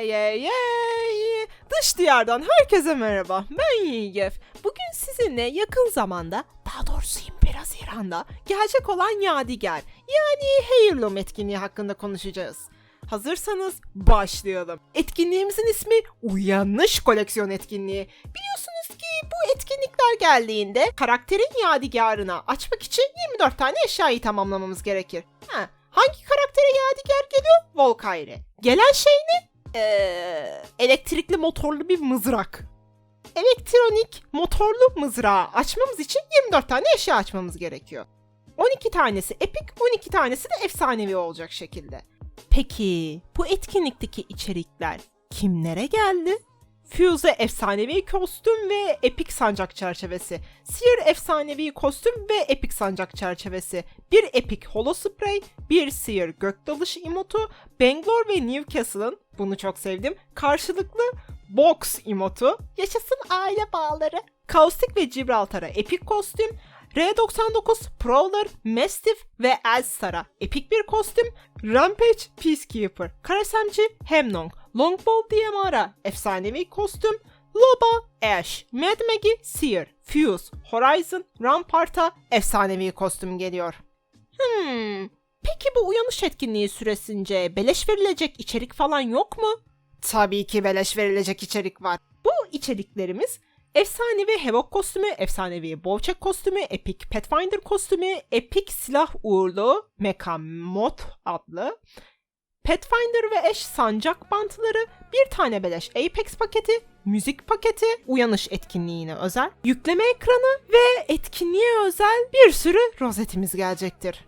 Ye ye. Dış diyardan herkese merhaba. Ben Yigef. Bugün sizinle yakın zamanda, daha doğrusu 21 Haziran'da gelecek olan Yadigar yani Heirloom etkinliği hakkında konuşacağız. Hazırsanız başlayalım. Etkinliğimizin ismi Uyanış Koleksiyon Etkinliği. Biliyorsunuz ki bu etkinlikler geldiğinde karakterin yadigarına açmak için 24 tane eşyayı tamamlamamız gerekir. Ha, hangi karaktere yadigar geliyor? Volkayre. Gelen şey ne? Ee, elektrikli motorlu bir mızrak. Elektronik motorlu mızrağı açmamız için 24 tane eşya açmamız gerekiyor. 12 tanesi epik, 12 tanesi de efsanevi olacak şekilde. Peki bu etkinlikteki içerikler kimlere geldi? Fuse efsanevi kostüm ve epik sancak çerçevesi. Seer efsanevi kostüm ve epik sancak çerçevesi. Bir epik holo spray, bir Seer gökdalış emotu, Bangalore ve Newcastle'ın, bunu çok sevdim, karşılıklı box emotu, yaşasın aile bağları. Kaustik ve Gibraltar'a epik kostüm, R99, Prowler, Mastiff ve Elstar'a epik bir kostüm, Rampage, Peacekeeper, Karasemci, Hemnong, Longbow DMR'a efsanevi kostüm, Loba, Ash, Mad Maggie, Seer, Fuse, Horizon, Rampart'a efsanevi kostüm geliyor. Hmm, peki bu uyanış etkinliği süresince beleş verilecek içerik falan yok mu? Tabii ki beleş verilecek içerik var. Bu içeriklerimiz Efsanevi Hevok kostümü, efsanevi Bowcheck kostümü, Epic Pathfinder kostümü, Epic silah uğurlu Mecha Mod adlı, Pathfinder ve eş sancak bantları, bir tane beleş Apex paketi, müzik paketi, uyanış etkinliğine özel, yükleme ekranı ve etkinliğe özel bir sürü rozetimiz gelecektir.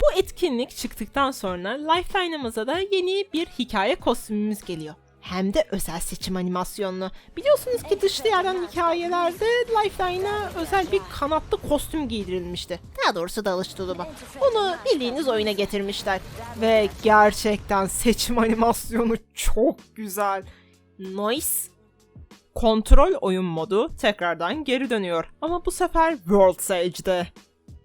Bu etkinlik çıktıktan sonra Lifeline'ımıza da yeni bir hikaye kostümümüz geliyor. Hem de özel seçim animasyonlu. Biliyorsunuz ki dış diyardan hikayelerde Lifeline'a özel bir kanatlı kostüm giydirilmişti. Daha doğrusu dalış tulumu. Onu bildiğiniz oyuna getirmişler. Ve gerçekten seçim animasyonu çok güzel. Nice. Kontrol oyun modu tekrardan geri dönüyor. Ama bu sefer World Stage'de.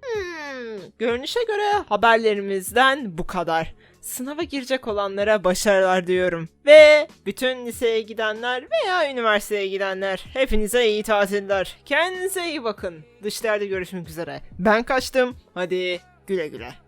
Hmm, görünüşe göre haberlerimizden bu kadar. Sınava girecek olanlara başarılar diyorum. Ve bütün liseye gidenler veya üniversiteye gidenler hepinize iyi tatiller. Kendinize iyi bakın. Dışlarda görüşmek üzere. Ben kaçtım. Hadi güle güle.